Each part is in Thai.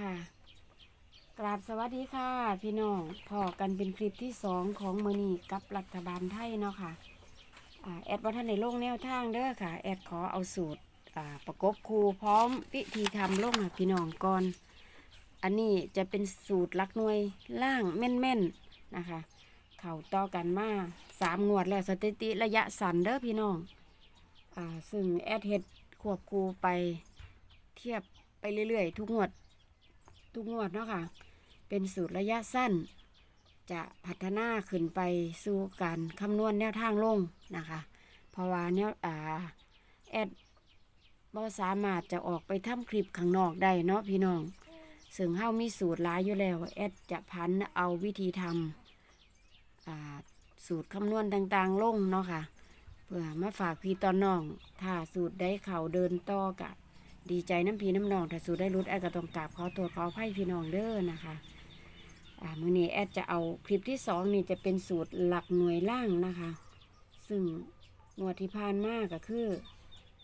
ค่ะ กราบสวัสดีค่ะ พี่น้องพอกันเป็นคลิปที่สองของมือนีกับรัฐบาลไทยเนาะค่ะแอดว่าท่านในโลกแนวทางเด้อค่ะ แอดขอเอาสูตรประกบครูพร้อมวิธีทำลงให้พี่น้องก่อน อันนี้จะเป็นสูตรลักหน่วยล่างแม่นๆนะคะ เข่าต่อกันมาสามงวดแล้วสถิติระยะสั้นเด้อพี่น้องอซึ่งแอดเฮ็ดควบครูไปเทียบไปเรื่อยๆ ทุกงวด ทุกงวดเนาะค่ะ เป็นสูตรระยะสั้น จะพัฒนาขึ้นไปสู่การคำนวณแนวทางลงนะคะ เพราะว่าแนวอ่าแอดบ่สามารถจะออกไปทำคลิปข้างนอกได้เนาะพี่น้อง ซึ่งเฮามีสูตรหลายอยู่แล้ว แอดจะพันเอาวิธีทำสูตรคำนวณต่างๆ ลงเนาะค่ะ เพื่อมาฝากพี่ตอนน้อง ถ้าสูตรได้เข่าเดินต่อกะ ดีใจน้ำพีน้ำนองถ้าสูตรได้รุดแอดก็ต้องกราบขอตัวขออภัยพี่น้องเด้อนะคะอ่ามือนี้แอดจะเอาคลิปที่สองนี่จะเป็นสูตรหลักหน่วยล่างนะคะ ซึ่งงวดที่ผ่านมากก็คือ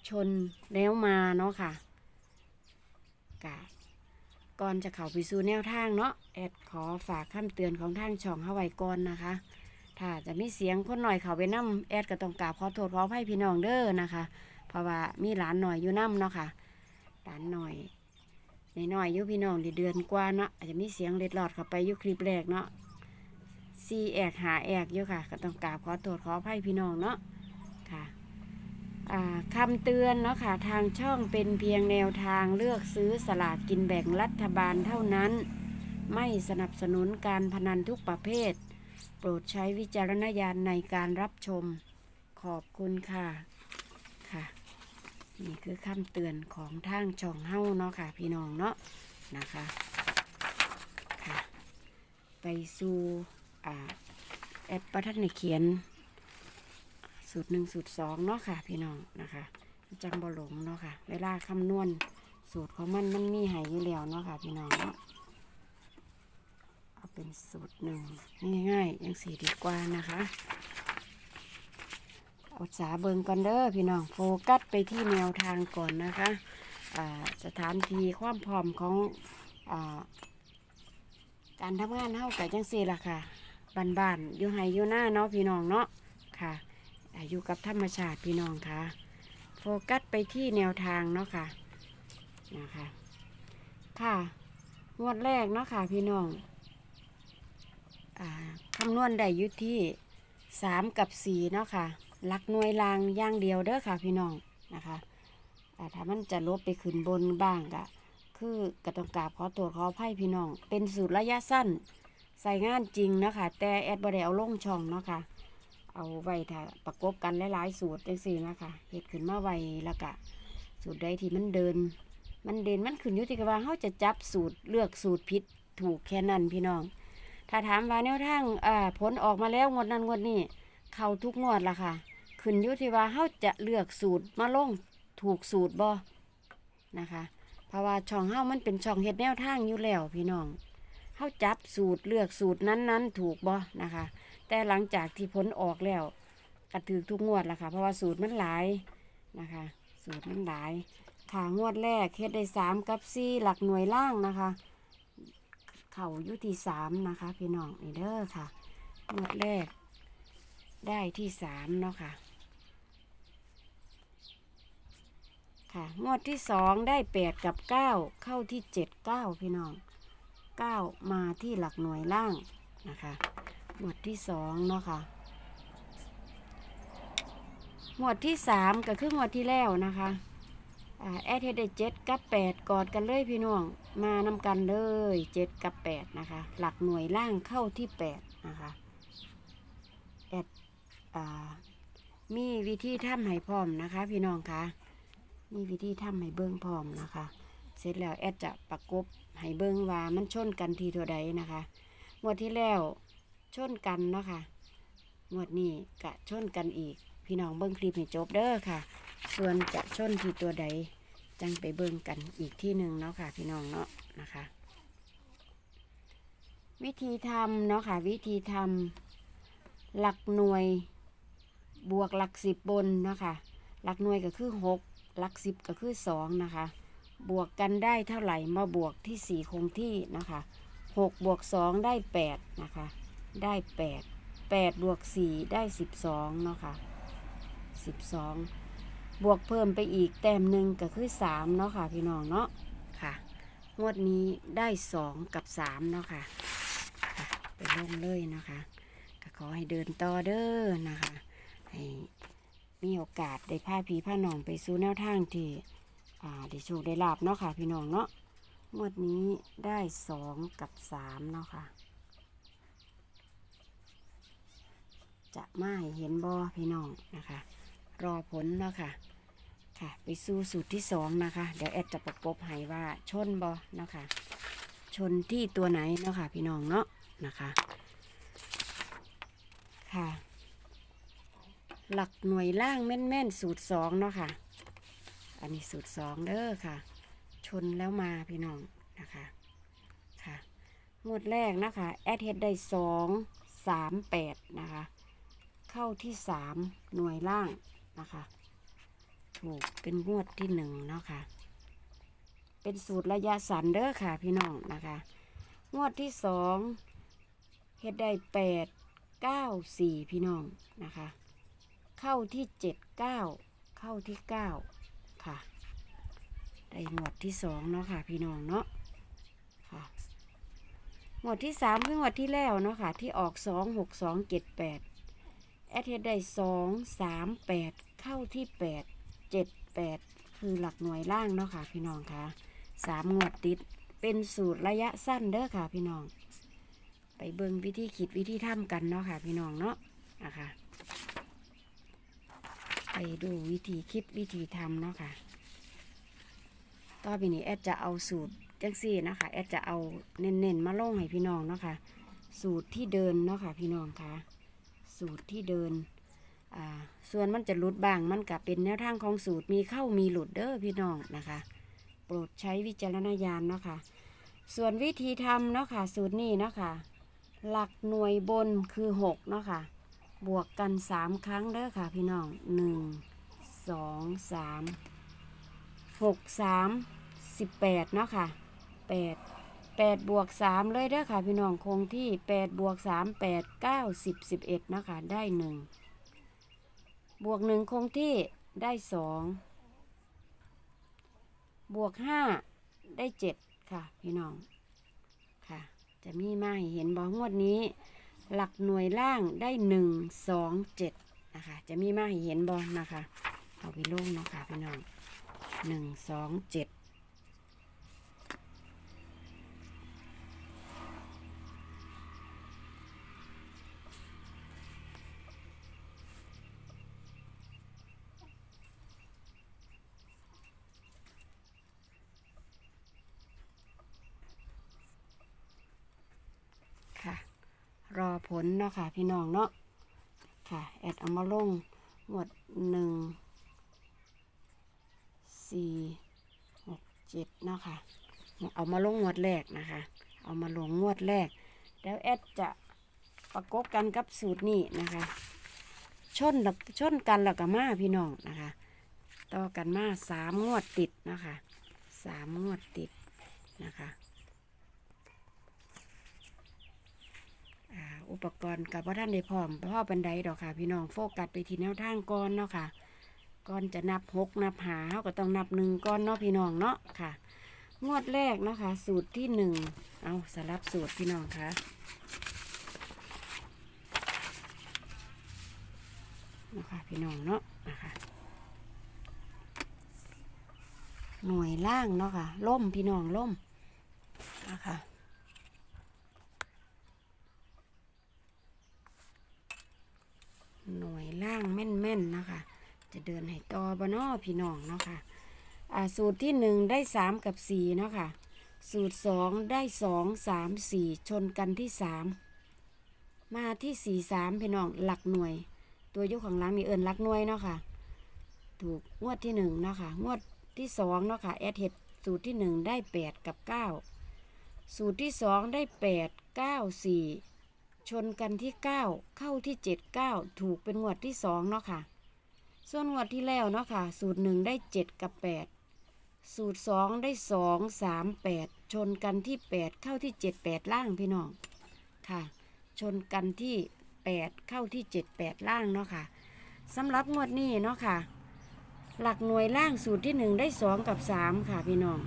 ชนแล้วมาเนาะค่ะกะก่อนจะเข้าไปสู่แนวทางเนาะแอดขอฝากคำเตือนของทางช่องฮาไวก่อนนะคะ ถ้าจะมีเสียงคนหน่อยเขาไปนํแอดก็ต้องกราบขอโทษขออภัยพี่น้องเด้อนะคะ เพราะว่ามีหลานหน่อยอยู่นํเนาะค่ะ หลานหน่อยในน้อยอยุพี่น้องเดือนกว่าเนาะอาจจะมีเสียงเล็ดลอดเข้าไปยุคลิปแรกเนาะซีแอกหาแอกอยู่ค่ะ ก็ต้องกราบขอโทษขออภัยพี่น้องเนาะค่ะคำเตือนเนาะค่ะทางช่องเป็นเพียงแนวทางเลือกซื้อสลากกินแบ่งรัฐบาลเท่านั้น ไม่สนับสนุนการพนันทุกประเภท โปรดใช้วิจารณญาณในการรับชม ขอบคุณค่ะค่ะ นี่คือคำเตือนของทางช่องเฮ้าเนาะค่ะ พี่น้องเนาะนะคะค่ะ ไปสู่แอดประทัดในเขียน สูตรหนึ่งสูตรสองเนาะค่ะ พี่น้องนะคะจังบ่หลงเนาะค่ะ เวลาคำนวณสูตรของมันมันมีหายอยู่แล้วเนาะค่ะ พี่น้องเนาะเอาเป็นสูตรหนึ่งง่ายๆยังสีดีกว่านะคะ อาสาเบิงก่อนเด้อพี่น้องโฟกัสไปที่แนวทางก่อนนะคะสถานที่ความพร้อมของอการทำงานเฮากับจังซี่ล่ะค่ะบ้านๆอยู่ไห้อยู่หน้าเนาะพี่น้องเนาะค่ะอยู่กับธรรมชาติพี่น้องค่ะ โฟกัสไปที่แนวทางเนาะค่ะนะคะค่ะงวดแรกเนาะค่ะพี่น้องอคำนวณได้อยู่ที่สามกับสี่เนาะค่ะ ลักหน่วยรางอย่างเดียวเด้อค่ะพี่น้องนะคะอ่ถ้ามันจะลบไปขึ้นบนบ้างก็คือกระต้องกราบขอตัวจขออภัยพี่น้อง เป็นสูตรระยะสั้น ใส่งานจริงนะคะ แต่แอดบไดเอาลงช่องเนาะค่ะ เอาไว้ถ้าประกบกันหลายๆสูตรจังซี่นะคะเฮ็ดขึ้นมาไวแล้วก็สูตรใดที่มันเดิน มันเด่นมันขึ้นอยู่ที่ว่าเขาจะจับสูตรเลือกสูตรผิดถูกแค่นั้นพี่น้อง ถ้าถามว่าแนวทางอ่าผลออกมาแล้วงวดนั้นงวดนี้ เข้าทุกงวดละค่ะ ขึ้นอยู่ที่ว่าเขาจะเลือกสูตรมาลงถูกสูตรบ่นะคะ เพราะว่าช่องเฮามันเป็นช่องเฮ็ดแนวทางอยู่แล้วพี่น้องเฮาจับสูตรเลือกสูตรนั้นๆ ถูกบ่นะคะ แต่หลังจากที่ผลออกแล้วก็ถือทุกงวดละค่ะ เพราะว่าสูตรมันหลายนะคะ สูตรมันหลายขางวดแรกเฮ็ดได้สามกับสี่หลักหน่วยล่างนะคะ เข่ายู่ที่สามนะคะ พี่น้องนี่เด้อค่ะงวดแรก ได้ที่สามเนาะค่ะ ค่ะ งวดที่สองได้แปดกับเก้าเข้าที่เจ็ดเก้าพี่น้องเก้ามาที่หลักหน่วยล่างนะคะงวดที่สองเนาะค่ะงวดที่สามก็คืองวดที่แล้วนะคะอ่าแอดเฮดเจ็ดกับแปดกอดกันเลยพี่น้อง มานำกันเลยเจ็ดกับแปดนะคะ หลักหน่วยล่างเข้าที่แปดนะคะ แอดา มีวิธีทำให้พร้อมนะคะ พี่น้องคะมีวิธีทำให้เบิ้งพร้อมนะคะ เสร็จแล้วแอดจะประกบให้เบิ้งว่ามันชนกันทีเท่าใดนะคะงวดที่แล้วชนกันเนาะค่ะงวดนี้กะชนกันอีก พี่น้องเบิ้งคลิปให้จบเด้อค่ะ ส่วนจะชนที่ตัวใดจังไปเบิ้งกันอีกที่หนึ่งเนาะค่ะ พี่น้องเนาะนะคะ วิธีทำเนาะค่ะ วิธีทำหลักหน่วย บวกหลักสิบบนเนาะคะหลักหน่วยก็คือหกหลักสิบก็คือสองนะคะ บวกกันได้เท่าไหร่มาบวกที่สี่คงที่นะคะหกบวกสองได้แปดนะคะได้แปดแปดบวกสี่ได้สิบสองเนาะค่ะสิบสองบวกเพิ่มไปอีกแต้มหนึ่งก็คือสามเนาะค่ะพี่น้องเนาะค่ะ งวดนี้ได้สองกับสามเนาะค่ะค่ะไปลงเลยนะคะก็ขอให้เดินต่อเด้อนะคะ ให้มีโอกาสได้พาพี่พาน้องไปสู่แนวทางที่ได้โชคได้ลาบเนาะค่ะ พี่น้องเนาะงวดนี้ได้สองกับสามเนาะค่ะ จะมาให้เห็นบอพี่น้องนะคะ รอผลเนาะค่ะค่ะ ไปสู่สูตรที่สองนะคะ เดี๋ยวแอดจะประกบให้ว่าชนบอเนาะค่ะ ชนที่ตัวไหนเนาะค่ะ พี่น้องเนาะนะคะ ค่ะ หลักหน่วยล่างแม่นๆ สูตรสองเนาะค่ะ อันนี้สูตรสองเด้อค่ะ ชนแล้วมาพี่น้องนะคะค่ะงวดแรกนะคะแอดเฮดได้สองสามแปดนะคะ เข้าที่สามหน่วยล่างนะคะ ถูกเป็นงวดที่หนึ่งเนาะค่ะ เป็นสูตรระยะสั้นเด้อค่ะพี่น้องนะคะ งวดที่สองเฮ็ดได้แปดเก้าสี่พี่น้องนะคะ เข้าที่เจ็ดเก้าเข้าที่เก้าค่ะได้งวดที่สองเนาะค่ะ พี่น้องเนาะค่ะงวดที่สามคืองวดที่แล้วเนาะค่ะ ที่ออกสองหกสองเจ็ดแปดแอดเฮดได้สองสามแปดเข้าที่แปดเจ็ดแปดคือหลักหน่วยล่างเนาะค่ะ พี่น้องค่ะสามงวดติดเป็นสูตรระยะสั้นเด้อค่ะ พี่น้อง ไปเบิ่งวิธีคิดวิธีทำกันเนาะค่ะ พี่น้องเนาะนะคะ ไปดูวิธีคิดวิธีทำเนาะค่ะ ต่อไปนี้แอดจะเอาสูตรจังซี่นะคะแอดจะเอาเน้นๆมาลงให้พี่น้องเนาะค่ะ สูตรที่เดินเนาะค่ะพี่น้องค่ะ สูตรที่เดิน อ่า ส่วนมันจะหลุดบางมันก็เป็นแนวทางของสูตรมีเข้ามีหลุดเด้อพี่น้องนะคะ โปรดใช้วิจารณญาณเนาะค่ะ ส่วนวิธีทำเนาะค่ะ สูตรนี้เนาะค่ะ หลักหน่วยบนคือหกเนาะค่ะ บวกกันสามครั้งเด้อค่ะพี่น้องหนึ่งสองสามหกสามสิบแปดเนาะค่ะแปดแปดบวกสามเลยเด้อค่ะ พี่น้องคงที่แปดบวกสามแปดเก้าสิบสิบเอ็ดเนาะค่ะได้หนึ่งบวกหนึ่งคงที่ได้สองบวกห้าได้เจ็ดค่ะ พี่น้องค่ะ จะมีมาให้เห็นบองวดนี้ หลักหน่วยล่างได้หนึ่งสองเจ็ดนะคะ จะมีมาให้เห็นบอลนะคะ เอาไปลงเนาะค่ะพี่น้องหนึ่งสองเจ็ดค่ะ รอ ผลเนาะค่ะ พี่น้องเนาะค่ะ แอดเอามาลงหมวดหนึ่งสี่หกเจ็ดเนาะค่ะ เอามาลงงวดแรกนะคะ เอามาลงงวดแรก แล้วแอดจะประกบกันกับสูตรนี้นะคะ ชนล้วชนกันแล้วก็มาพี่น้องนะคะ ต่อกันมาสามงวดติดนะคะสามงวดติดนะคะ อุปกรณ์กับว่าท่านได้พร้อมพ่อบันไดดอกค่ะ พี่น้องโฟกัสไปที่แนวทางก่อนเนาะค่ะก่อนจะนับหกนับหาเขาก็ต้องนับหนึ่งก่อนเนาะพี่น้องเนาะค่ะ งวดแรกเนาะค่ะสูตรที่หนึ่งเอาสลับสูตรพี่น้องค่ะนะคะพี่น้องเนาะนะคะหน่วยล่างเนาะค่ะล่มพี่น้องล่มนะคะ หน่วยล่างแม่นๆนะคะ จะเดินให้ต่อบนอพี่น้องเนาะค่ะอ่าสูตรที่หนึ่งได้สามกับสี่เนาะค่ะ สูตรสองได้สองสามสี่ชนกันที่สามมาที่สี่สามพี่น้องหลักหน่วย ตัวยุคของหลังนี่เอิญหลักหน่วยเนาะค่ะ ถูกงวดที่หนึ่งเนาะค่ะงวดที่สองเนาะค่ะแอดเห็ดสูตรที่หนึ่งได้แปดกับเก้าสูตรที่สองได้แปดเก้าสี่ ชนกันที่ 9 เข้าที่ 7 9 ถูกเป็นงวดที่ 2 เนาะค่ะ ส่วนงวดที่แล้วเนาะค่ะ สูตรหนึ่งได้ 7 กับ 8 สูตรสองได้สองสามแปดชนกันที่แปดเข้าที่เจ็ดแปดล่างพี่น้องค่ะ ชนกันที่แปดเข้าที่เจ็ดแปดล่างเนาะค่ะสำหรับงวดนี้เนาะค่ะ หลักหน่วยล่างสูตรที่หนึ่งได้สองกับสามค่ะพี่น้อง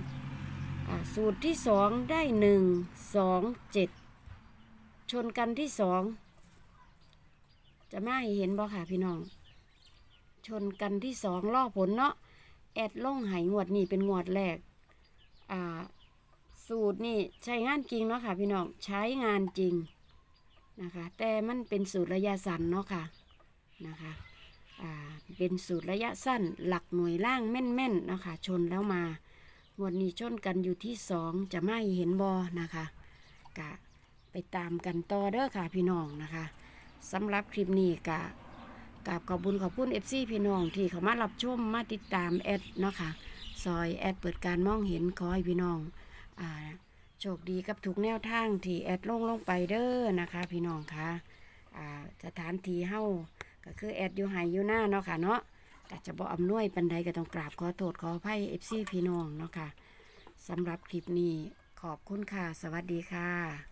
อสูตรที่สองได้หนึ่งสองเจ็ด ชนกันที่สอง จะไม่เห็นบ่ค่ะพี่น้อง ชนกันที่สองล่อผลเนาะ แอดล่งไหงวดนี่เป็นงวดแรก อ่า สูตรนี่ใช้งานจริงเนาะค่ะพี่น้อง ใช้งานจริงนะคะ แต่มันเป็นสูตรระยะสั้นเนาะค่ะ นะคะ อ่า เป็นสูตรระยะสั้น หลักหน่วยล่างแม่นๆนะคะ ชนแล้วมางวดนี้ชนกันอยู่ที่สองจะไม่เห็นบอนะคะกะ ไปตามกันต่อเด้อค่ะพี่น้องนะคะสำหรับคลิปนี้กะกราบขอบคุญขอบคุณเอฟซีพี่น้องที่เขามารับชมมาติดตามแอดเนาะค่ะซอยแอดเปิดการมองเห็นขอให้พี่น้องอ่าโชคดีกับทุกแนวทางที่แอดลงลงไปเด้อนะคะ พี่น้องค่ะอ่าสถานที่เฮาก็คือแอดอยู่ไฮอยู่หน้าเนาะค่ะเนาะก็จะบ่อำนวยปันใดก็ต้องกราบขอโทษขออภัยเอฟซีพี่น้องเนาะค่ะสำหรับคลิปนี้ขอบคุณค่ะ สวัสดีค่ะ